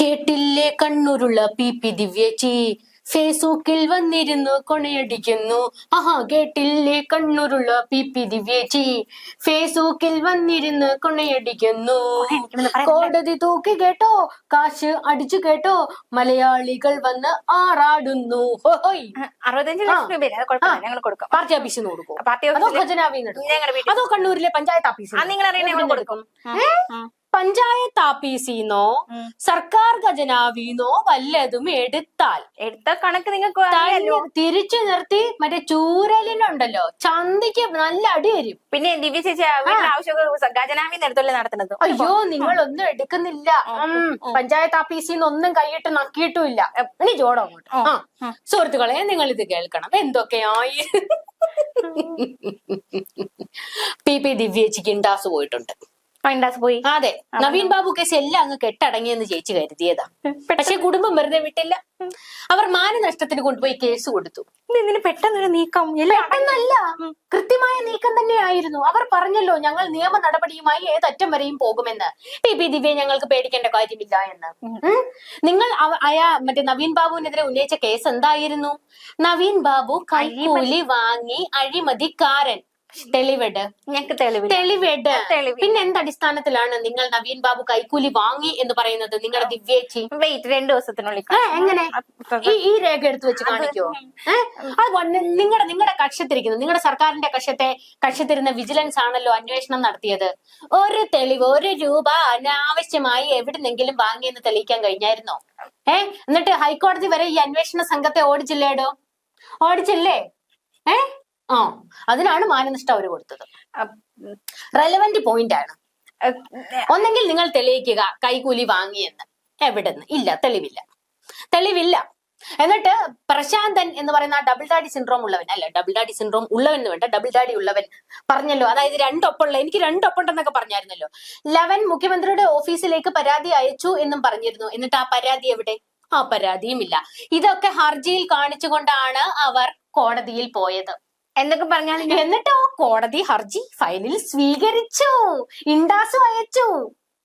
കേട്ടില്ലേ കണ്ണൂരുള്ള P P ദിവ്യേച്ചി ഫേസ്ബുക്കിൽ വന്നിരുന്നു കൊണയടിക്കുന്നു. ആഹാ കേട്ടില്ലേ കണ്ണൂരുള്ള പി പി ദിവ്യേച്ചി ഫേസ്ബുക്കിൽ വന്നിരുന്ന് കൊണയടിക്കുന്നു. കോടതി തൂക്കി കേട്ടോ കാശ് അടിച്ചു കേട്ടോ. മലയാളികൾ വന്ന് ആറാടുന്നു. അറുപത്തഞ്ച് ലക്ഷം രൂപയില്ല? കൊടുക്കും. പാർട്ടി ഓഫീസിൽ കൊടുക്കും. അതോ വീട്ടിൽ അതോ കണ്ണൂരിലെ പഞ്ചായത്ത് ഓഫീസിൽ നിങ്ങൾ കൊടുക്കും? പഞ്ചായത്ത് ആഫീസിന്നോ സർക്കാർ ഖജനാവിന്നോ വല്ലതും എടുത്താൽ എടുത്ത കണക്ക് നിങ്ങൾക്ക് തന്നെ തിരിച്ചു നിർത്തി മറ്റേ ചൂരലിനുണ്ടല്ലോ ചന്തിക്ക് നല്ല അടി വരും. പിന്നെ ദിവ്യ ചേച്ചി ആവശ്യമൊക്കെ ഖജനാവിന്ന് എടുത്തല്ലേ നടത്തുന്നത്? അയ്യോ നിങ്ങൾ ഒന്നും എടുക്കുന്നില്ല. പഞ്ചായത്ത് ഓഫീസിൽ നിന്ന് ഒന്നും കൈയിട്ട് നക്കിയിട്ടുമില്ല. ഇനി ജോടോ അങ്ങോട്ട്. ആ. സുഹൃത്തുക്കളെ നിങ്ങൾ ഇത് കേൾക്കണം. എന്തൊക്കെയായി? പി പി ദിവ്യേച്ചിക്ക് ഇണ്ടാസ് പോയിട്ടുണ്ട്. പോയി. അതെ. നവീൻ ബാബു കേസ് എല്ലാം അങ്ങ് കെട്ടടങ്ങിയെന്ന് ചേച്ചി കരുതിയതാ. പക്ഷെ കുടുംബം വെറുതെ വിട്ടില്ല. അവർ മാനനഷ്ടത്തിന് കൊണ്ടുപോയി കേസ് കൊടുത്തു. ഇത് ഇതിന് പെട്ടെന്നൊരു നീക്കം. പെട്ടെന്നല്ല. കൃത്യമായ നീക്കം തന്നെയായിരുന്നു. അവർ പറഞ്ഞല്ലോ ഞങ്ങൾ നിയമ നടപടിയുമായി ഏതറ്റം വരെയും പോകുമെന്ന്. പി പി ദിവ്യ ഞങ്ങൾക്ക് പേടിക്കേണ്ട കാര്യമില്ല എന്ന്. നിങ്ങൾ അയാ മറ്റേ നവീൻ ബാബുവിനെതിരെ ഉന്നയിച്ച കേസ് എന്തായിരുന്നു? നവീൻ ബാബു കൈക്കൂലി വാങ്ങി അഴിമതിക്കാരൻ. തെളിവെട്. ഞങ്ങൾക്ക് തെളിവെട്. പിന്നെ എന്ത് അടിസ്ഥാനത്തിലാണ് നിങ്ങൾ നവീൻ ബാബു കൈക്കൂലി വാങ്ങി എന്ന് പറയുന്നത്? നിങ്ങളുടെ ദിവ്യേച്ചി. വെയിറ്റ് രണ്ടു ദിവസത്തിനുള്ളിൽ എങ്ങനെ? ഈ ഈ രേഖ എടുത്തു വെച്ച് കാണിക്കോ? അത് നിങ്ങളുടെ നിങ്ങളുടെ കക്ഷത്തിരിക്കുന്നു. നിങ്ങളുടെ സർക്കാരിന്റെ കക്ഷത്തെ കക്ഷത്തിരുന്ന വിജിലൻസ് ആണല്ലോ അന്വേഷണം നടത്തിയത്. ഒരു തെളിവ് ഒരു രൂപ അനാവശ്യമായി എവിടുന്നെങ്കിലും വാങ്ങിയെന്ന് തെളിയിക്കാൻ കഴിഞ്ഞായിരുന്നോ? ഏ എന്നിട്ട് ഹൈക്കോടതി വരെ ഈ അന്വേഷണ സംഘത്തെ ഓടിച്ചില്ലേടോ? ഓടിച്ചില്ലേ? ഏ ആ അതിനാണ് മാനനഷ്ടം അവർ കൊടുത്തത്. റെലവെന്റ് പോയിന്റ് ആണ്. ഒന്നെങ്കിൽ നിങ്ങൾ തെളിയിക്കുക കൈകൂലി വാങ്ങിയെന്ന്. എവിടെന്ന്? ഇല്ല തെളിവില്ല. തെളിവില്ല. എന്നിട്ട് പ്രശാന്തൻ എന്ന് പറയുന്ന ആ ഡബിൾ ഡാഡി സിൻഡ്രോം ഉള്ളവൻ അല്ല? ഡബിൾ ഡാഡി സിൻഡ്രോം ഉള്ളവൻ എന്ന് വേണ്ട ഡബിൾ ഡാഡി ഉള്ളവൻ പറഞ്ഞല്ലോ. അതായത് രണ്ടൊപ്പമുള്ള എനിക്ക് രണ്ടൊപ്പുണ്ടെന്നൊക്കെ പറഞ്ഞായിരുന്നല്ലോ. ലവൻ മുഖ്യമന്ത്രിയുടെ ഓഫീസിലേക്ക് പരാതി അയച്ചു എന്നും പറഞ്ഞിരുന്നു. എന്നിട്ട് ആ പരാതി എവിടെ? ആ പരാതിയും ഇല്ല ഇതൊക്കെ ഹർജിയിൽ കാണിച്ചുകൊണ്ടാണ് അവർ കോടതിയിൽ പോയത്. എന്തൊക്കെ പറഞ്ഞാൽ എന്നിട്ടോ കോടതി ഹർജി ഫയലിൽ സ്വീകരിച്ചു. ഇണ്ടാസു അയച്ചു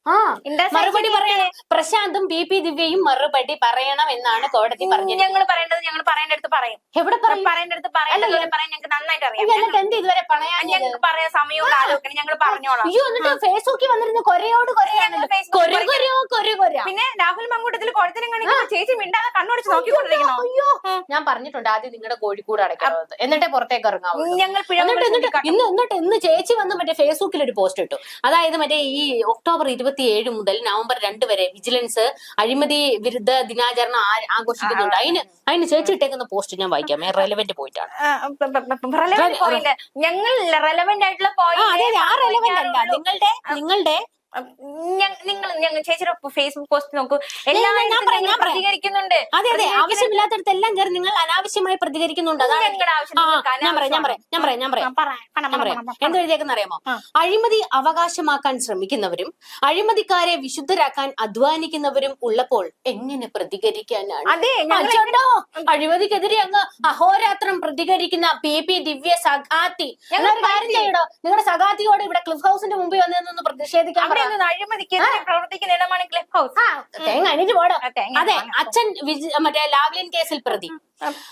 മറുപടി പറയണം. പ്രശാന്തും പി പി ദിവ്യയും മറുപടി പറയണം എന്നാണ് കോടതി പറഞ്ഞത് ഞങ്ങൾ പറയേണ്ടത് ഞങ്ങൾ പറയേണ്ട അടുത്ത് പറയും. എവിടെ പറയും? പറയേണ്ടടുത്ത് പറയേണ്ടത് പറയാൻ ഞങ്ങൾക്ക് നന്നായിട്ട് അറിയാം. എന്നിട്ട് എന്ത് ഇതുവരെ പറയാൻ ഞങ്ങൾക്ക് പറയാൻ സമയവും ആലോചന ഞങ്ങൾ പറഞ്ഞോളാം. അയ്യോ എന്നിട്ട് ഫേസ്ബുക്കിൽ വന്നിരുന്നു കൊരയോട് കൊരയാണ് പിന്നെ രാഹുൽ മങ്കൂട്ടത്തിൽ കുഴത്തിനും കാണിക്കുന്ന ചേച്ചി മിണ്ടാതെ കണ്ണോടിച്ച് നോക്കിക്കൊണ്ടിരിക്കണോ അയ്യോ. ഞാൻ പറഞ്ഞിട്ടുണ്ട് ആദ്യം നിങ്ങളുടെ കോഴിക്കൂട് അടയ്ക്കണത് എന്നിട്ടേ പുറത്തേക്ക് ഇറങ്ങാവൂ ഞങ്ങൾ ഇന്ന് എന്നിട്ട് ഇന്ന് ചേച്ചി വന്ന് മറ്റേ ഫേസ്ബുക്കിൽ ഒരു പോസ്റ്റ് ഇട്ടു. അതായത് മറ്റേ ഈ ഒക്ടോബർ ഇരുപത്തിയേഴ് മുതൽ നവംബർ രണ്ട് വരെ വിജിലൻസ് അഴിമതി വിരുദ്ധ ദിനാചരണം ആഘോഷിക്കുന്നുണ്ട്. അതിന് അതിന് ചേച്ചി ഇട്ടേക്കുന്ന പോസ്റ്റ് ഞാൻ വായിക്കാം. റെലവെന്റ് പോയിട്ടാണ് ഞങ്ങൾ റെലവെന്റ് ആയിട്ടുള്ള പോയിന്റ് നിങ്ങളുടെ നിങ്ങളുടെ നിങ്ങൾ ഞങ്ങൾ ചേച്ചിയുടെ ഫേസ്ബുക്ക് പോസ്റ്റ് നോക്കൂ. പറയാം. പ്രതികരിക്കുന്നുണ്ട്. അതെ അതെ ആവശ്യമില്ലാത്തടത്തെല്ലാം കയറി നിങ്ങൾ അനാവശ്യമായി പ്രതികരിക്കുന്നുണ്ട്. അതാണ് ഞാൻ പറയാം ഞാൻ പറയാം ഞാൻ പറയാം ഞാൻ പറയാം. പറ, പറ, ഞാൻ പറ, പറയാം. പറ, പറ. എന്ത് എഴുതിയേക്കെന്ന് അറിയാമോ. അഴിമതി അവകാശമാക്കാൻ ശ്രമിക്കുന്നവരും അഴിമതിക്കാരെ വിശുദ്ധരാക്കാൻ അധ്വാനിക്കുന്നവരും ഉള്ളപ്പോൾ എങ്ങനെ പ്രതികരിക്കാനാണ്? അതെ അച്ചോട്ടോ അഴിമതിക്കെതിരെ അങ്ങ് അഹോരാത്രം പ്രതികരിക്കുന്ന പി പി ദിവ്യ സഖാത്തി. നിങ്ങളുടെ സഖാത്തിയോട് ഇവിടെ ക്ലിഫ് ഹൗസിന്റെ മുമ്പിൽ വന്നതെന്ന് നിന്ന് പ്രതിഷേധിക്കാൻ അഴിമതിക്കെതിരെ പ്രവർത്തിക്കുന്ന ഇടമാണ് ഹൗസ്. തേങ്ങ അണിഞ്ഞു പോടോ. ആ, അതെ അച്ഛൻ മറ്റേ ലാവ്ലിൻ കേസിൽ പ്രതി.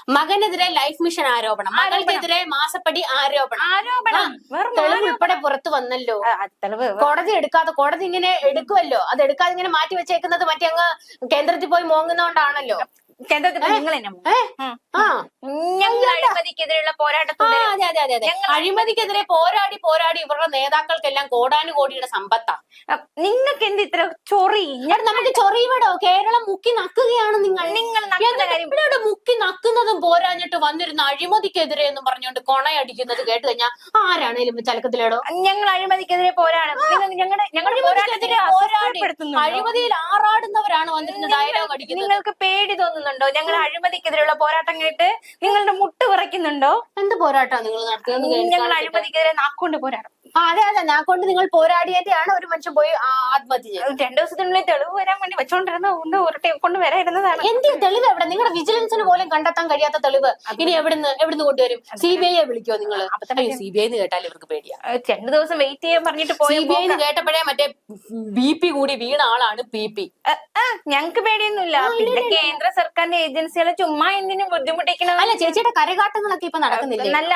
മകനെതിരെ ലൈഫ് മിഷൻ ആരോപണം. മകൾക്കെതിരെ മാസപ്പടി ആരോപണം. ആരോപണം. തെളിവ് ഉൾപ്പെടെ പുറത്തു വന്നല്ലോ. കോടതി എടുക്കാതെ കോടതി ഇങ്ങനെ എടുക്കുമല്ലോ അത് എടുക്കാതെ ഇങ്ങനെ മാറ്റി വെച്ചേക്കുന്നത് മറ്റേ അങ്ങ് കേന്ദ്രത്തിൽ പോയി മോങ്ങുന്നോണ്ടാണല്ലോ. കേന്ദ്രത്തിൽ നിങ്ങൾ ആ. അഴിമതിക്കെതിരെയുള്ള പോരാട്ടം പോരാട്ടത്തോടെ അതെ അതെ അതെ അതെ. ഞങ്ങൾ- അഴിമതിക്കെതിരെ പോരാടി പോരാടി ഇവരുടെ നേതാക്കൾക്കെല്ലാം കോടാനുകോടിയുടെ സമ്പത്താ. നിങ്ങൾക്ക് എന്ത് ഇത്ര ചൊറി? നമുക്ക് ചൊറിയുവിടോ കേരളം മുക്കി നക്കുകയാണ് നിങ്ങൾ. നിങ്ങൾ ഇവിടെ മുക്കി നക്കുന്നതും പോരാഞ്ഞിട്ട് വന്നിരുന്ന അഴിമതിക്കെതിരെ എന്ന് പറഞ്ഞുകൊണ്ട് കൊണയടിക്കുന്നത് കേട്ട് കഴിഞ്ഞാൽ ആരാണേലും ചലക്കത്തിലേടോ? ഞങ്ങൾ അഴിമതിക്കെതിരെ പോരാടും. ഞങ്ങളുടെ? അഴിമതിയിൽ ആറാടുന്നവരാണ് വന്നിരുന്ന ഡയലോഗ് അടിക്കുന്നത്. നിങ്ങൾക്ക് പേടി തോന്നുന്നുണ്ടോ? ഞങ്ങൾ അഴിമതിക്കെതിരെയുള്ള പോരാട്ടം കേട്ട് നിങ്ങളുടെ വിറയ്ക്കുന്നുണ്ടോ എന്ത് പോരാട്ടാ നിങ്ങൾ നടത്തുന്നത് ഞങ്ങൾ അഴിമതിക്കെതിരെ നാക്കൊണ്ട് പോരാടും. അതെ അതെ. ഞാൻ കൊണ്ട് നിങ്ങൾ പോരാടിയതാണ് ഒരു മനുഷ്യൻ പോയി ആത്മഹത്യ ചെയ്തത്. രണ്ടു ദിവസത്തിനുള്ളിൽ തെളിവ് വരാൻ വേണ്ടി വെച്ചോണ്ടിരുന്ന ഒന്ന് ഉരുട്ടി കൊണ്ട് വരായിരുന്നതാണ് എന്ത് തെളിവ് എവിടെ? നിങ്ങളുടെ വിജിലൻസിന് പോലും കണ്ടെത്താൻ കഴിയാത്ത തെളിവ്. ഇനി എവിടുന്ന് എവിടുന്ന് കൊണ്ടുവരും? സി ബി ഐയെ വിളിക്കോ നിങ്ങൾ അപ്പൊ സി ബി ഐ കേട്ടാൽ ഇവർക്ക് പേടിയാ. രണ്ടു ദിവസം വെയിറ്റ് ചെയ്യാൻ പറഞ്ഞിട്ട് സി പോയി ബി ഐ കേട്ടപ്പോഴേ മറ്റേ ബി പി കൂടി വീണ ആളാണ് പി പി ഞങ്ങൾക്ക് പേടിയൊന്നുമില്ല. പിന്നെ കേന്ദ്ര സർക്കാരിന്റെ ഏജൻസികളെ ചുമ്മാ എന്തിനും ബുദ്ധിമുട്ടിക്കണം അല്ല ചേച്ചിയുടെ കരകാട്ടങ്ങളൊക്കെ ഇപ്പൊ നടക്കുന്നില്ല? നല്ല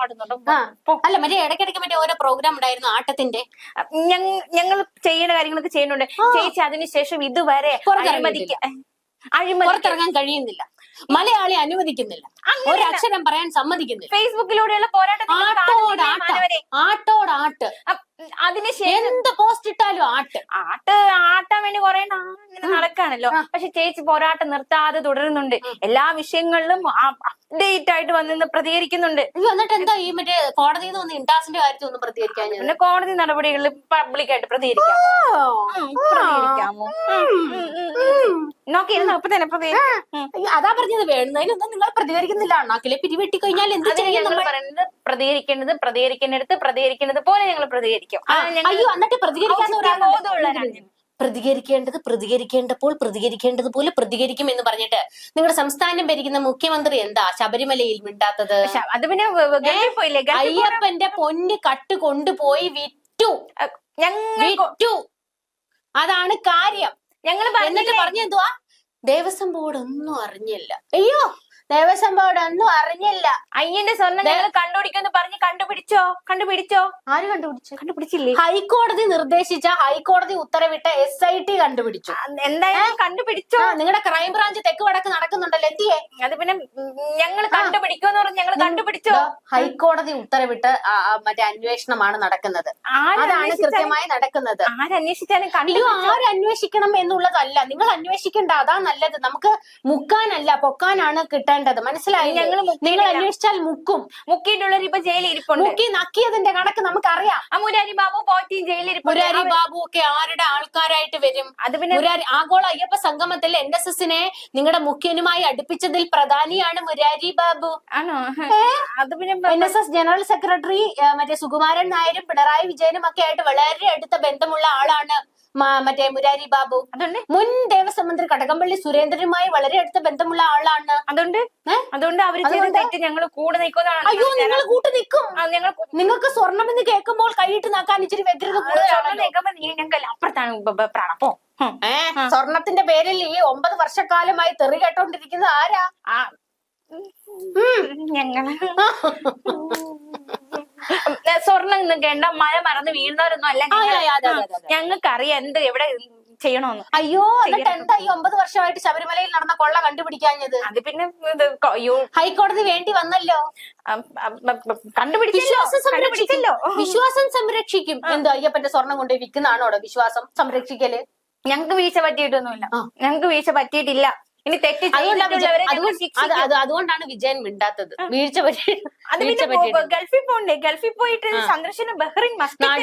ആടുന്നുണ്ട്. അല്ല മറ്റേ ഇടയ്ക്കിടയ്ക്ക് മറ്റേ ഓരോ പ്രോഗ്രാം ഉണ്ടായിരുന്നു ആട്ടത്തിന്റെ. ഞങ്ങൾ ചെയ്യേണ്ട കാര്യങ്ങളൊക്കെ ചെയ്യുന്നുണ്ട്. ചേച്ചി അതിനുശേഷം ഇതുവരെ പുറത്തിറങ്ങാൻ കഴിയുന്നില്ല. മലയാളി അനുവദിക്കുന്നില്ല. ഒരു അക്ഷരം പറയാൻ സമ്മതിക്കുന്നില്ല. ഫേസ്ബുക്കിലൂടെയുള്ള പോരാട്ടം ആട്ടോടാട്ട് കാണുന്നില്ലേ അതിനുശേഷം എന്ത് പോസ്റ്റ് ഇട്ടാലും ആട്ട്. ആട്ട് ആട്ടാൻ വേണ്ടി കുറെ ഇങ്ങനെ നടക്കാണല്ലോ. പക്ഷെ ചേച്ചി പോരാട്ടം നിർത്താതെ തുടരുന്നുണ്ട്. എല്ലാ വിഷയങ്ങളിലും അപ്ഡേറ്റ് ആയിട്ട് വന്നിന്ന് പ്രതികരിക്കുന്നുണ്ട്. എന്നിട്ട് എന്താ ഈ മറ്റേ കോടതിയിൽ നിന്ന് ഇൻടാസിന്റെ കാര്യത്തിൽ ഒന്നും പ്രതികരിക്കാൻ പിന്നെ കോടതി നടപടികളിൽ പബ്ലിക്കായിട്ട് പ്രതികരിക്കാം. ഉം, പ്രതികരിക്കാമോ? നോക്കിയിരുന്നു അപ്പൊ തന്നെ. അതാ പറഞ്ഞത്. വേണ്ടതിനൊന്നും നിങ്ങൾ പ്രതികരിക്കുന്നില്ല. അണ്ണാക്കിലെ പിരിവെട്ടി കഴിഞ്ഞാൽ എന്ത് അതിന് ചെയ്യും നമ്മൾ? പറയുന്നത് പ്രതികരിക്കേണ്ടത് പ്രതികരിക്കേണ്ടടുത്ത് പ്രതികരിക്കേണ്ടത് പോലെ ഞങ്ങൾ പ്രതികരിക്കും. ഞങ്ങൾ അയ്യോ എന്നിട്ട് പ്രതികരിക്കാത്ത. പ്രതികരിക്കേണ്ടത് പ്രതികരിക്കേണ്ടപ്പോൾ പ്രതികരിക്കേണ്ടത് പോലെ പ്രതികരിക്കും എന്ന് പറഞ്ഞിട്ട് നിങ്ങളുടെ സംസ്ഥാനം ഭരിക്കുന്ന മുഖ്യമന്ത്രി എന്താ? ശബരിമലയിൽ മിണ്ടാത്തത്. അത് പിന്നെ അയ്യപ്പന്റെ പൊന്ന് കട്ട് കൊണ്ടുപോയി വിറ്റു വിറ്റു അതാണ് കാര്യം. ഞങ്ങൾ എന്നിട്ട് പറഞ്ഞെന്തുവാ? ദേവസ്വം ബോർഡ് ഒന്നും അറിഞ്ഞില്ല. അയ്യോ ദേവസ്വം ബോർഡ് ഒന്നും അറിഞ്ഞില്ല. അയ്യന്റെ സ്വർണം ഞങ്ങൾ കണ്ടുപിടിക്കുമെന്ന് പറഞ്ഞ് കണ്ടുപിടിച്ചോ? കണ്ടുപിടിച്ചോ? ആര് കണ്ടുപിടിച്ചു? കണ്ടുപിടിച്ചില്ലേ? ഹൈക്കോടതി നിർദ്ദേശിച്ച ഹൈക്കോടതി ഉത്തരവിട്ട എസ് ഐ ടി കണ്ടുപിടിച്ചു. എന്തായാലും കണ്ടുപിടിച്ചോ? നിങ്ങളുടെ ക്രൈംബ്രാഞ്ച് തെക്ക് വടക്ക് നടക്കുന്നുണ്ടല്ലോ എന്തിയേ? അത് പിന്നെ ഞങ്ങൾ കണ്ടുപിടിക്കുമെന്ന് പറഞ്ഞ് ഞങ്ങൾ കണ്ടുപിടിച്ചോ? ഹൈക്കോടതി ഉത്തരവിട്ട് മറ്റേ അന്വേഷണമാണ് നടക്കുന്നത്. അതാണ് കൃത്യമായി നടക്കുന്നത്. ആരന്വേഷിച്ചാലും കണ്ടു ആരന്വേഷിക്കണം അന്വേഷിക്കണം എന്നുള്ളതല്ല. നിങ്ങൾ അന്വേഷിക്കേണ്ട അതാ നല്ലത്. നമുക്ക് മുക്കാനല്ല പൊക്കാനാണ് കിട്ടേണ്ടത്. മനസ്സിലായി ഞങ്ങൾ. നിങ്ങൾ അന്വേഷിച്ചാൽ മുക്കും. മുക്കിയിട്ടുള്ളവർ ഇപ്പൊ ജയിലിൽ ഇരിപ്പുണ്ട് മുക്കി നക്കിയതിന്റെ കണക്ക് നമുക്കറിയാം. ആ മുരാരി ബാബു പോറ്റി ജയിലിൽ ഇരിപ്പുണ്ട് മുരാരി ബാബു ഒക്കെ ആരുടെ ആൾക്കാരായിട്ട് വരും? അത് പിന്നെ മുരാരി ആഗോള അയ്യപ്പ സംഗമത്തിൽ എൻ എസ് എസിനെ നിങ്ങളുടെ മുഖ്യനുമായി അടുപ്പിച്ചതിൽ പ്രധാനിയാണ് മുരാരി ബാബു. ആണോ? അത് പിന്നെ N S S general secretary മറ്റേ സുകുമാരൻ നായരും പിണറായി വിജയനും ഒക്കെ ആയിട്ട് വളരെ അടുത്ത ബന്ധമുള്ള ആളാണ്. മറ്റേ മുരാരി ബാബു. അതുകൊണ്ട് മുൻ ദേവസ്വം മന്ത്രി കടകംപള്ളി സുരേന്ദ്രനുമായി വളരെ അടുത്ത ബന്ധമുള്ള ആളാണ്. അതുകൊണ്ട് അതുകൊണ്ട് അവർ തെറ്റ് ഞങ്ങൾ കൂടെ നിൽക്കുന്നതാണ്. അയ്യോ നിങ്ങൾ കൂട്ടു നിൽക്കും. നിങ്ങൾക്ക് ഞങ്ങൾ എന്ന് കേൾക്കുമ്പോൾ കൈയിട്ട് നാക്കാൻ ഇച്ചിരി വ്യഗ്രത ഞങ്ങൾ അപ്പുറത്താണ് പ്രണപ്പോ? സ്വർണത്തിന്റെ പേരിൽ ഈ ഒമ്പത് വർഷക്കാലമായി തെറി കേട്ടോണ്ടിരിക്കുന്നത് ആരാ? ഞങ്ങൾ. നിൽക്കേണ്ട മഴ മറന്ന് വീഴുന്നവരൊന്നും അല്ല ആ, ആ, ആ, അതെ, അതെ, അതെ. ഞങ്ങൾക്ക് അറിയാം എന്ത് എവിടെ ചെയ്യണോന്ന്. അയ്യോ എന്നിട്ട് എന്താ ഈ ഒമ്പത് വർഷമായിട്ട് ശബരിമലയിൽ നടന്ന കൊള്ള കണ്ടുപിടിക്കാഞ്ഞത്. അത് പിന്നെ ഹൈക്കോടതി വേണ്ടി വന്നല്ലോ. കണ്ടുപിടിച്ചല്ലോ. വിശ്വാസം സംരക്ഷിക്കും. എന്തോ അയ്യപ്പന്റെ സ്വർണം കൊണ്ട് വിൽക്കുന്നതാണോ വിശ്വാസം സംരക്ഷിക്കൽ? ഞങ്ങൾക്ക് വീഴ്ച പറ്റിയിട്ടൊന്നുമില്ല. ഞങ്ങക്ക് ഞങ്ങൾക്ക് വീഴ്ച പറ്റിയിട്ടില്ല. ഇനി തെറ്റ് അതുകൊണ്ടാണ് വിജയൻ മിണ്ടാത്തത്. വീഴ്ച പറ്റി ഗൾഫിൽ പോണ്ടേ? ഗൾഫിൽ പോയിട്ട് സന്ദർശനം ബഹ്റിൻ നാട്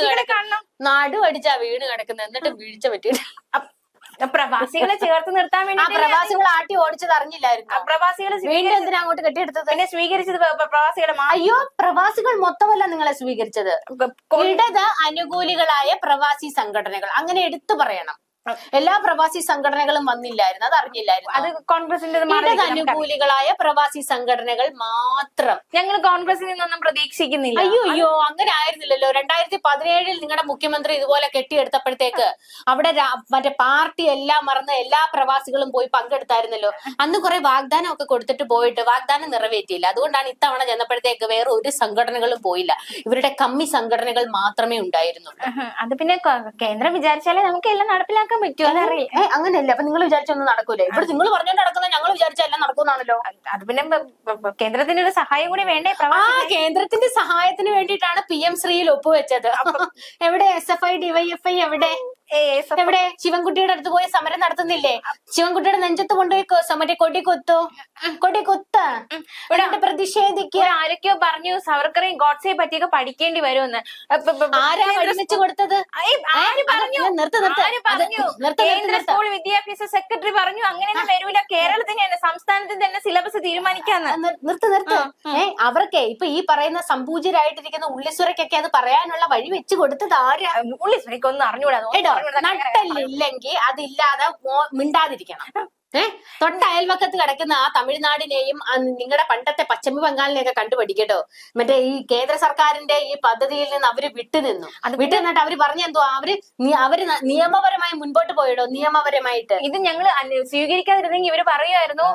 കിടക്കുന്നത് കാണണം. നാട് പഠിച്ചാ വീട് കിടക്കുന്നത് എന്നിട്ട് വീഴ്ച പറ്റിയിട്ട് പ്രവാസികളെ ചേർത്ത് നിർത്താൻ വേണ്ടി പ്രവാസികൾ ആട്ടി ഓടിച്ചത് അറിഞ്ഞില്ലായിരുന്നു? പ്രവാസികളെ വീണ്ടും എന്തിനാ അങ്ങോട്ട് കെട്ടിയെടുത്തത്? പിന്നെ സ്വീകരിച്ചത് പ്ര- പ്ര- പ്രവാസികളെ അയ്യോ പ്രവാസികൾ മൊത്തമല്ല നിങ്ങളെ സ്വീകരിച്ചത്. ഇടത് അനുകൂലികളായ പ്രവാസി സംഘടനകൾ. അങ്ങനെ എടുത്തു പറയണം. എല്ലാ പ്രവാസി സംഘടനകളും വന്നില്ലായിരുന്നു അത് അറിഞ്ഞില്ലായിരുന്നു. അത് കോൺഗ്രസിന്റെ അനുകൂലികളായ പ്രവാസി സംഘടനകൾ മാത്രം. ഞങ്ങൾ കോൺഗ്രസിൽ നിന്നൊന്നും പ്രതീക്ഷിക്കുന്നില്ല. അയ്യോ അയ്യോ അങ്ങനെ ആയിരുന്നില്ലല്ലോ രണ്ടായിരത്തി പതിനേഴിൽ നിങ്ങളുടെ മുഖ്യമന്ത്രി ഇതുപോലെ കെട്ടിയെടുത്തപ്പോഴത്തേക്ക് അവിടെ മറ്റേ പാർട്ടി എല്ലാം മറന്ന് എല്ലാ പ്രവാസികളും പോയി പങ്കെടുത്തായിരുന്നല്ലോ. അന്ന് കുറെ വാഗ്ദാനം ഒക്കെ കൊടുത്തിട്ട് പോയിട്ട് വാഗ്ദാനം നിറവേറ്റിയില്ല. അതുകൊണ്ടാണ് ഇത്തവണ ചെന്നപ്പോഴത്തേക്ക് വേറെ ഒരു സംഘടനകളും പോയില്ല. ഇവരുടെ കമ്മി സംഘടനകൾ മാത്രമേ ഉണ്ടായിരുന്നുള്ളൂ. അത് പിന്നെ കേന്ദ്രം വിചാരിച്ചാലേ നമുക്ക് എല്ലാം നടപ്പിലാക്കാൻ പറ്റുമോ അതറിയില്ല. അങ്ങനെയല്ല? അപ്പൊ നിങ്ങൾ വിചാരിച്ചൊന്നും നടക്കൂലേ? ഇവിടെ നിങ്ങൾ പറഞ്ഞോണ്ട് നടക്കുന്ന ഞങ്ങൾ വിചാരിച്ച എല്ലാം നടക്കുന്നാണല്ലോ. അത് പിന്നെ കേന്ദ്രത്തിന്റെ ഒരു സഹായം കൂടി വേണ്ടേ ആ കേന്ദ്രത്തിന്റെ സഹായത്തിന് വേണ്ടിയിട്ടാണ് പി എം ഒപ്പുവെച്ചത്. എവിടെ എസ് എഫ് ഐ ഡിവൈഎഫ്ഐ എവിടെ? എവിടെ? ശിവൻകുട്ടിയുടെ അടുത്ത് പോയി സമരം നടത്തുന്നില്ലേ? ശിവൻകുട്ടിയുടെ നെഞ്ചത്ത് കൊണ്ടുപോയി സമരം മറ്റേ കൊടി കൊത്തു? കൊടി കൊത്ത. ഇവിടെ പ്രതിഷേധിക്കുക. ആരൊക്കെയോ പറഞ്ഞു സവർക്കറേയും ഗോഡ്സയെ പറ്റിയൊക്കെ പഠിക്കേണ്ടി വരുമെന്ന്. ആരാ കൊടുത്തത്? കേന്ദ്ര സ്കൂൾ വിദ്യാഭ്യാസ സെക്രട്ടറി പറഞ്ഞു അങ്ങനെ വരൂല. കേരളത്തിന് തന്നെ സംസ്ഥാനത്തിന്റെ തന്നെ സിലബസ് തീരുമാനിക്കാന്ന്. നിർത്തു നിർത്ത്. ഏ അവർക്ക് ഇപ്പൊ ഈ പറയുന്ന സംപൂജിരായിട്ടിരിക്കുന്ന ഉള്ളിസുരക്കൊക്കെ അത് പറയാനുള്ള വഴി വെച്ച് കൊടുത്തത് ആരാ? ഉള്ളിസുരക്കൊന്നും അറിഞ്ഞൂടാ. നട്ടല്ലില്ലെങ്കിൽ അതില്ലാതെ മിണ്ടാതിരിക്കണം. ഏ? തൊട്ട അയൽവക്കത്ത് കിടക്കുന്ന ആ തമിഴ്നാടിനെയും നിങ്ങളുടെ പണ്ടത്തെ പശ്ചിമ ബംഗാളിനെയൊക്കെ കണ്ടുപഠിക്കട്ടോ മറ്റേ ഈ കേന്ദ്ര സർക്കാരിന്റെ ഈ പദ്ധതിയിൽ നിന്ന് അവർ വിട്ടുനിന്നു വിട്ടു നിന്നിട്ട് അവർ പറഞ്ഞെന്തോ അവർ അവർ നിയമപരമായി മുൻപോട്ട് പോയിടോ? നിയമപരമായിട്ട്. ഇത് ഞങ്ങൾ സ്വീകരിക്കാതിരുന്നെങ്കിൽ ഇവർ പറയുമായിരുന്നു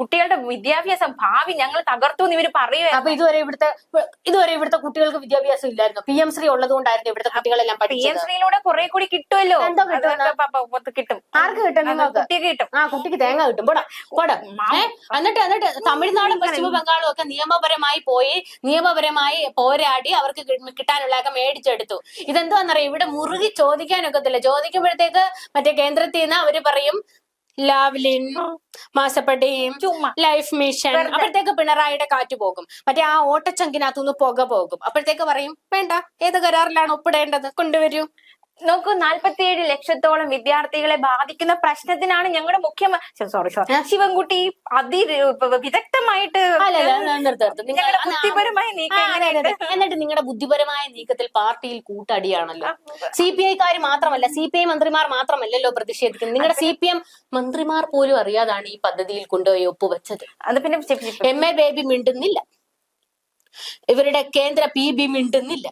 കുട്ടികളുടെ വിദ്യാഭ്യാസം ഭാവി ഞങ്ങൾ തകർത്തു എന്ന് ഇവർ പറയുമായിരുന്നു അപ്പൊ ഇതുവരെ ഇവിടുത്തെ ഇതുവരെ ഇവിടുത്തെ കുട്ടികൾക്ക് വിദ്യാഭ്യാസം ഇല്ലായിരുന്നു. പി എം ശ്രീ ഉള്ളത് കൊണ്ടായിരുന്നു ഇവിടുത്തെ കുട്ടികളെല്ലാം പി എം ശ്രീയിലൂടെ കുറെ കൂടി കിട്ടുമല്ലോ എന്തോ കിട്ടും ആർക്ക് കിട്ടും നിങ്ങൾക്ക്? കുട്ടിക്ക് കിട്ടും. ആ കുട്ടിക്ക് തേങ്ങ കിട്ടും. പോടാ പോടാ. ഏ എന്നിട്ട് എന്നിട്ട് തമിഴ്നാടും പശ്ചിമ ബംഗാളും ഒക്കെ നിയമപരമായി പോയി നിയമപരമായി പോരാടി അവർക്ക് കിട്ടാനുള്ള കിട്ടാനുള്ളതൊക്കെ മേടിച്ചെടുത്തു. ഇതെന്താന്നറിയാം ഇവിടെ മുറുകി ചോദിക്കാനൊക്കത്തില്ല ചോദിക്കുമ്പോഴത്തേക്ക് മറ്റേ കേന്ദ്രത്തിൽ നിന്ന് അവർ പറയും ലാവ്ലിൻ മാസപ്പടിയും ലൈഫ് മിഷൻ. അപ്പോഴത്തേക്ക് പിണറായിയുടെ കാറ്റ് പോകും. മറ്റേ ആ ഓട്ടച്ചങ്കിനകത്തുനിന്ന് പുക പോകും. അപ്പോഴത്തേക്ക് പറയും വേണ്ട ഏത് കരാറിലാണ് ഒപ്പിടേണ്ടത്? കൊണ്ടുവരൂ. നോക്കൂ നാല്പത്തിയേഴ് ലക്ഷത്തോളം വിദ്യാർത്ഥികളെ ബാധിക്കുന്ന പ്രശ്നത്തിനാണ് ഞങ്ങളുടെ മുഖ്യമന്ത്രി സോറി സോറി ശിവൻകുട്ടി അതി വിദഗ്ധമായിട്ട് ബുദ്ധിപരമായ. എന്നിട്ട് നിങ്ങളുടെ ബുദ്ധിപരമായ നീക്കത്തിൽ പാർട്ടിയിൽ കൂട്ടടിയാണല്ലോ. സി പി ഐക്കാർ മാത്രമല്ല സി പി ഐ മന്ത്രിമാർ മാത്രമല്ലല്ലോ പ്രതിഷേധിക്കുന്നത്. നിങ്ങളുടെ സി പി എം മന്ത്രിമാർ പോലും അറിയാതാണ് ഈ പദ്ധതിയിൽ കൊണ്ടുപോയി ഒപ്പുവെച്ചത്. അത് പിന്നെ എം എ ബേബി മിണ്ടുന്നില്ല. ഇവരുടെ കേന്ദ്ര പി ബി മിണ്ടുന്നില്ല.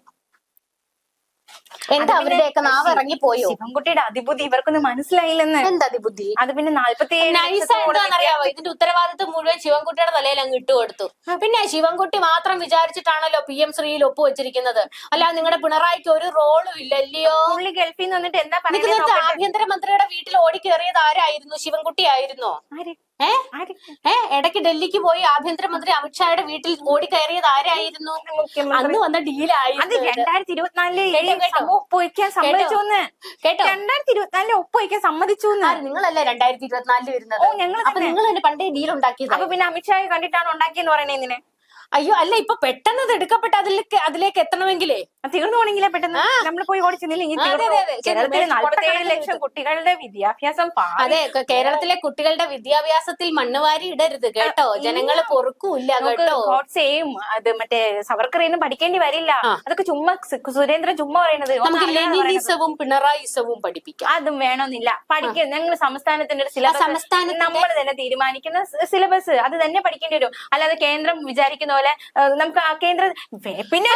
എന്താ അവരുടെയൊക്കെ നാവ് ഇറങ്ങിപ്പോയോ? ശിവൻകുട്ടിയുടെ അതിബുദ്ധി ഇവർക്കൊന്നും മനസ്സിലായില്ലെന്ന്. എന്താ അതിബുദ്ധി അത് പിന്നെ നാല്പത്തിയേഴ് നൈസ ലക്ഷത്തോളം ഇതിന്റെ ഉത്തരവാദിത്വം മുഴുവൻ ശിവൻകുട്ടിയുടെ തലയിൽ അങ്ങ് ഇട്ടു കൊടുത്തു. പിന്നെ ശിവൻകുട്ടി മാത്രം വിചാരിച്ചിട്ടാണല്ലോ പി എം ശ്രീയിൽ ഒപ്പുവെച്ചിരിക്കുന്നത് അല്ല നിങ്ങളുടെ പിണറായിക്ക് ഒരു റോളും ഇല്ലല്ലയോ? പുള്ളി ഗൾഫിൽ നിന്ന് വന്നിട്ട് എന്താ പറയുന്നത് ആഭ്യന്തരമന്ത്രിയുടെ വീട്ടിൽ ഓടിക്കേറിയത് ആരായിരുന്നു? ശിവൻകുട്ടി ആയിരുന്നോ? ആര്? ഏ? ഇടയ്ക്ക് ഡൽഹിക്ക് പോയി ആഭ്യന്തരമന്ത്രി അമിത്ഷായുടെ വീട്ടിൽ ഓടി കയറിയത് ആരായിരുന്നു അന്ന് വന്ന ഡീലായി അത് രണ്ടായിരത്തി ഇരുപത്തിനാലിൽ ഒപ്പുവയ്ക്കാൻ സമ്മതിച്ചു കേട്ടോ. രണ്ടായിരത്തി ഇരുപത്തിനാലിൽ ഒപ്പുവയ്ക്കാൻ സമ്മതിച്ചു നിങ്ങളല്ലേ രണ്ടായിരത്തി ഇരുപത്തിനാലിൽ വരുന്നത്? ഞങ്ങൾ നിങ്ങൾ തന്നെ. പണ്ടേ ഡീൽ ഉണ്ടാക്കിയത്. അപ്പൊ പിന്നെ അമിത്ഷായെ കണ്ടിട്ടാണ് ഉണ്ടാക്കിയെന്ന് പറയണേ എന്തിനെ അയ്യോ അല്ല ഇപ്പൊ പെട്ടെന്ന് അത് എടുക്കപ്പെട്ട അതിലേക്ക് അതിലേക്ക് എത്തണമെങ്കിലേ? തീർന്നു പോണെങ്കിലേ പെട്ടെന്ന് നമ്മൾ പോയി ഓടിച്ചെന്നില്ല ഇനി അതെ, അതെ, അതെ. കേരളത്തിൽ നാല്പത്തേഴ് ലക്ഷം കുട്ടികളുടെ വിദ്യാഭ്യാസം അതെ കേരളത്തിലെ കുട്ടികളുടെ വിദ്യാഭ്യാസത്തിൽ മണ്ണുവാരി ഇടരുത് കേട്ടോ. ജനങ്ങൾ പൊറുക്കൂല്ല കേട്ടോ. ഗോഡ്സെയും അത് മറ്റേ സവർക്കറിയൊന്നും പഠിക്കേണ്ടി വരില്ല. അതൊക്കെ ചുമ്മാ സുരേന്ദ്രൻ ചുമ്മാ പറയണത് ഒന്നും നമുക്ക് ലെനിനിസവും പിണറായിസവും പഠിപ്പിക്കാം. അതും വേണമെന്നില്ല. പഠിക്കുക ഞങ്ങൾ സംസ്ഥാനത്തിന്റെ ഒരു സിലബസ് സംസ്ഥാനം നമ്മൾ തന്നെ തീരുമാനിക്കുന്ന സിലബസ് അത് തന്നെ പഠിക്കേണ്ടി വരും. അല്ലാതെ കേന്ദ്രം വിചാരിക്കുന്ന പോലെ നമുക്ക് ആ കേന്ദ്ര പിന്നെ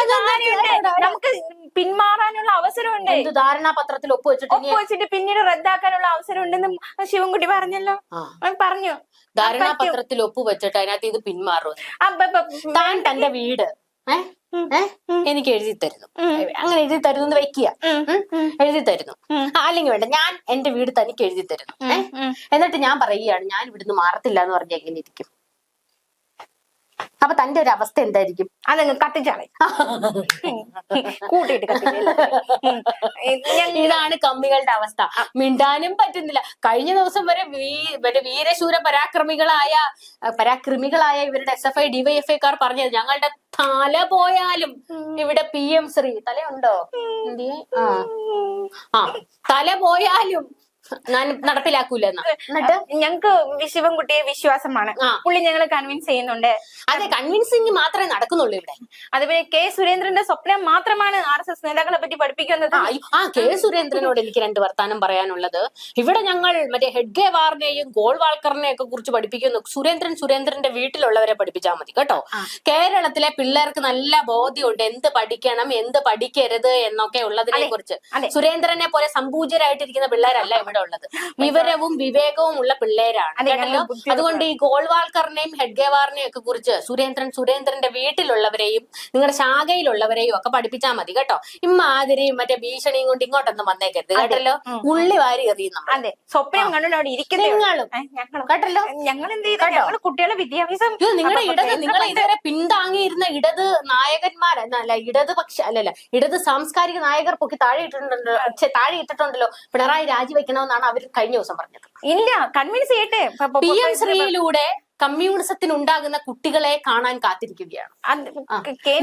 നമുക്ക് പിന്മാറാനുള്ള അവസരമുണ്ട്. ധാരണാപത്രത്തിൽ ഒപ്പുവെച്ചിട്ട് വെച്ചിട്ട് ഒപ്പ് വെച്ചിട്ട് പിന്നീട് റദ്ദാക്കാനുള്ള അവസരം ഉണ്ടെന്ന് ശിവൻകുട്ടി പറഞ്ഞല്ലോ. പറഞ്ഞു. ധാരണാപത്രത്തിൽ ഒപ്പുവെച്ചിട്ട് അതിനകത്ത് ഇത് പിന്മാറും. താൻ തന്റെ വീട് എനിക്ക് എഴുതി തരുന്നു. അങ്ങനെ എഴുതി തരുന്നു എന്ന് വെക്കുക എഴുതി തരുന്നു. അല്ലെങ്കിൽ വേണ്ട ഞാൻ എന്റെ വീട് തനിക്ക് എഴുതി തരുന്നു. എന്നിട്ട് ഞാൻ പറയുകയാണ് ഞാൻ ഇവിടുന്ന് മാറത്തില്ല എന്ന് പറഞ്ഞ എങ്ങനെ ഇരിക്കും? അപ്പൊ തന്റെ ഒരു അവസ്ഥ എന്തായിരിക്കും? അതങ്ങ് കത്തിച്ചാളെ കൂട്ടിയിട്ട് കത്തിച്ചല്ലേ ഇതാണ് കമ്മികളുടെ അവസ്ഥ. മിണ്ടാനും പറ്റുന്നില്ല. കഴിഞ്ഞ ദിവസം വരെ മറ്റേ വീരശൂര പരാക്രമികളായ പരാക്രമികളായ ഇവരുടെ എസ് എഫ് ഐ ഡിവൈഎഫ് ഐക്കാർ പറഞ്ഞത് ഞങ്ങളുടെ തല പോയാലും ഇവിടെ പി എം ശ്രീ. തലയുണ്ടോ? ആ. തല പോയാലും ഞാൻ നടപ്പിലാക്കൂല എന്നിട്ട്? ഞങ്ങക്ക് ശിവൻകുട്ടിയെ വിശ്വാസമാണ്. പുള്ളി ഞങ്ങളെ കൺവിൻസ് ചെയ്യുന്നുണ്ട്. അതെ കൺവിൻസിങ് മാത്രമേ നടക്കുന്നുള്ളൂ ഇവിടെ. അതുപോലെ കെ സുരേന്ദ്രന്റെ സ്വപ്നം മാത്രമാണ് ആർ എസ് എസ് നേതാക്കളെ പറ്റി പഠിപ്പിക്കുന്നത്. ആ, കെ സുരേന്ദ്രനോട് എനിക്ക് രണ്ട് വർത്താനം പറയാനുള്ളത്. ഇവിടെ ഞങ്ങൾ മറ്റേ ഹെഡ്ഗെ വാറിനെയും ഗോൾ വാൾക്കറിനെയും ഒക്കെ കുറിച്ച് പഠിപ്പിക്കുന്നു. സുരേന്ദ്രൻ സുരേന്ദ്രന്റെ വീട്ടിലുള്ളവരെ പഠിപ്പിച്ചാൽ മതി കേട്ടോ? കേരളത്തിലെ പിള്ളേർക്ക് നല്ല ബോധ്യമുണ്ട്. എന്ത് പഠിക്കണം എന്ത് പഠിക്കരുത് എന്നൊക്കെ ഉള്ളതിനെ കുറിച്ച്. സുരേന്ദ്രനെ പോലെ സമ്പൂജരായിട്ടിരിക്കുന്ന പിള്ളേരല്ല ഇവിടെ ഉള്ളത്. വിവരവും വിവേകവും ഉള്ള പിള്ളേരാണ് കേട്ടല്ലോ. അതുകൊണ്ട് ഈ ഗോൾവാൾക്കറിനെയും ഹെഡ്ഗേവാറിനെയും ഒക്കെ കുറിച്ച് സുരേന്ദ്രൻ സുരേന്ദ്രന്റെ വീട്ടിലുള്ളവരെയും നിങ്ങളുടെ ശാഖയിലുള്ളവരെയും ഒക്കെ പഠിപ്പിച്ചാൽ മതി കേട്ടോ. ഇമ്മാതിരിയും മറ്റേ ഭീഷണിയും കൊണ്ട് ഇങ്ങോട്ടൊന്നും വന്നേക്കരുത് കേട്ടല്ലോ? ഉള്ളി വാരി എറിയും നമ്മൾ അതെ. സ്വപ്നം കണ്ടുകൊണ്ട് അവിടെ ഇരിക്കുന്ന. നിങ്ങളും. കേട്ടല്ലോ? ഞങ്ങൾ എന്ത് ചെയ്തു കുട്ടികളെ വിദ്യാഭ്യാസം നിങ്ങളുടെ ഇടത് നിങ്ങൾ ഇതുവരെ പിന്താങ്ങിയിരുന്ന ഇടത് നായകന്മാർ അല്ല ഇടത് പക്ഷ അല്ലല്ല ഇടത് സാംസ്കാരിക നായകർ പൊക്കി താഴെ ഇട്ടിട്ടുണ്ടല്ലോ താഴെ ഇട്ടിട്ടുണ്ടല്ലോ പിണറായി രാജിവെക്കണമെന്നാണ് അവർ കഴിഞ്ഞ ദിവസം പറഞ്ഞത്. ഇല്ല കൺവിൻസ് ചെയ്യട്ടെ. പി എം ശ്രീയിലൂടെ കമ്മ്യൂണിസത്തിന് ഉണ്ടാകുന്ന കുട്ടികളെ കാണാൻ കാത്തിരിക്കുകയാണ്.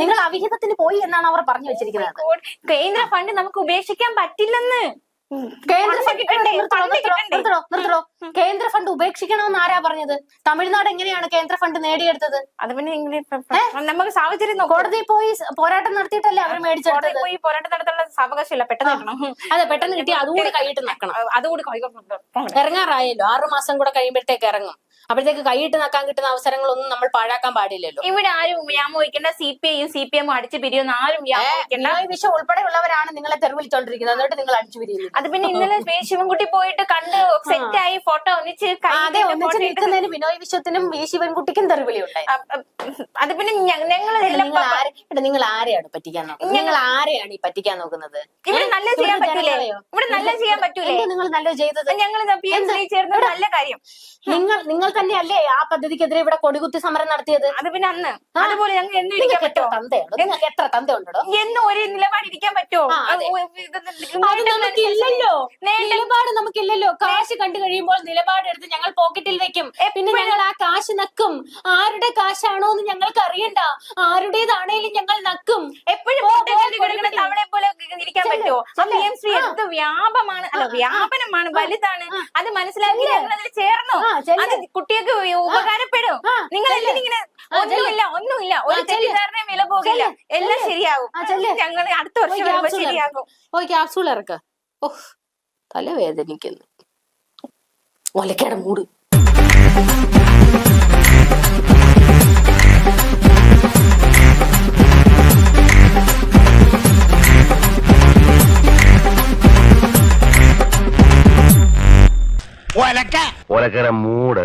നിങ്ങൾ അവിഹിതത്തിന് പോയി എന്നാണ് അവർ പറഞ്ഞു വെച്ചിരിക്കുന്നത്. കേന്ദ്ര ഫണ്ട് നമുക്ക് ഉപേക്ഷിക്കാൻ പറ്റില്ലെന്ന്. കേന്ദ്ര? നിർത്തണോ. കേന്ദ്ര ഫണ്ട് ഉപേക്ഷിക്കണമെന്ന് ആരാ പറഞ്ഞത്? തമിഴ്നാട് എങ്ങനെയാണ് കേന്ദ്ര ഫണ്ട് നേടിയെടുത്തത്? അത് പിന്നെ നമുക്ക് സാഹചര്യം കോടതി പോയി പോരാട്ടം നടത്തിയിട്ടല്ലേ അവർ മേടിച്ചെടുത്തത്? പോയി പോരാട്ടം നടത്താനുള്ള സാവകാശമില്ല. പെട്ടെന്ന് കിട്ടണം അതെ പെട്ടെന്ന് കിട്ടി അതുകൂടി കൈയിട്ട് നിൽക്കണം അതുകൂടി ഇറങ്ങാറായല്ലോ. ആറു മാസം കൂടെ കഴിയുമ്പോഴത്തേക്ക് ഇറങ്ങും. അപ്പോഴത്തേക്ക് കൈയിട്ട് നക്കാൻ കിട്ടുന്ന അവസരങ്ങളൊന്നും നമ്മൾ പാഴാക്കാൻ പാടില്ലല്ലോ. ഇവിടെ ആരും വ്യാമോഹിക്കേണ്ട. സി പി ഐയും സി പി എമ്മും അടിച്ചു പിരിയുന്ന ആരും വ്യാമോഹിക്കേണ്ട. വിഷയം ഉൾപ്പെടെയുള്ളവരാണ് നിങ്ങളെ തെരുവിളിച്ചോണ്ടിരിക്കുന്നത് എന്നിട്ട് നിങ്ങൾ അടിച്ചു പിരിയുന്നത്. അത് പിന്നെ ഇന്നലെ ശിവൻകുട്ടി പോയിട്ട് കണ്ട് സെറ്റ് ആയി ഫോട്ടോ ഒന്നിച്ച് അതെ ഒന്നിച്ച് നിൽക്കുന്നതിന് വിനോയ് വിശ്വത്തിനും വി ശിവൻകുട്ടിക്കും തെറിവിളി ഉണ്ടായി. അ- അത് പിന്നെ ഞങ്ങൾ നിങ്ങൾ നിങ്ങൾ ആരെയാണ് പറ്റിക്കാൻ നോക്കുന്നത്? നിങ്ങൾ ആരെയാണ് ഈ പറ്റിക്കാൻ നോക്കുന്നത്? ഇവിടെ നല്ല ചെയ്യാൻ പറ്റില്ലേ പറ്റൂലേ? ഇവിടെ നല്ല ചെയ്യാൻ പറ്റൂലേ? നിങ്ങൾ നല്ല ചെയ്തത്? ഞങ്ങൾ എം നല്ല കാര്യം. നിങ്ങൾ നിങ്ങൾ തന്നെയല്ലേ ആ പദ്ധതിക്കെതിരെ ഇവിടെ കൊടികുത്തി സമരം നടത്തിയത്? അത് പിന്നെ അന്ന്. അതുപോലെ ഞങ്ങൾ എന്നും ഇരിക്കാൻ നിങ്ങൾക്ക് എത്ര പറ്റുമോ? തന്തയുണ്ടോ? നിങ്ങൾക്ക് എത്ര തന്തയുണ്ടോ എന്നും ഒരേ നിലപാടിരിക്കാൻ പറ്റുമോ? ആ, അതെ. ഇത് അത് നമുക്കില്ലല്ലോ നിലപാട് നമുക്കില്ലല്ലോ. കാശ് കണ്ടു കഴിയുമ്പോൾ നിലപാടെടുത്ത് ഞങ്ങൾ പോക്കറ്റിൽ വെക്കും. പിന്നെ ഞങ്ങൾ ആ കാശ് നക്കും. ആരുടെ കാശാണോ എന്ന് ഞങ്ങൾക്ക് അറിയണ്ട. ആരുടേതാണേലും ഞങ്ങൾ നക്കും. എപ്പോഴും പോ, പോ, കണ്ട് കൊടുക്കട്ടെ. തവളെ പോലെ ഇരിക്കാൻ ചെല്ല്, പറ്റുമോ? ആ ചെല്ല്. പി എം ശ്രീ എന്ത് വ്യാപമാണ്? അല്ല വ്യാപനമാണ് വലുതാണ്. അത് മനസ്സിലാക്കി ഞങ്ങൾ അതിൽ ചേർന്നു. ആ, ചെല്ല്. അത് കുട്ടികൾക്ക് ഉപകാരപ്പെടും. നിങ്ങൾ ചെല്ല്. എന്തിനിങ്ങനെ ഒന്നുമില്ല ഒന്നുമില്ല. ഒരു തെറ്റിദ്ധാരണ വില പോകില്ല. എല്ലാം. ശരിയാകും. ഞങ്ങൾ അടുത്ത വർഷം വരുമ്പോ ശരിയാകും. ഓ ക്യാപ്സൂൾ ഇറക്ക. ഓ തലവേദനിക്കുന്നു. ഒലക്കട മൂട്. ഒലക്കര മൂട്.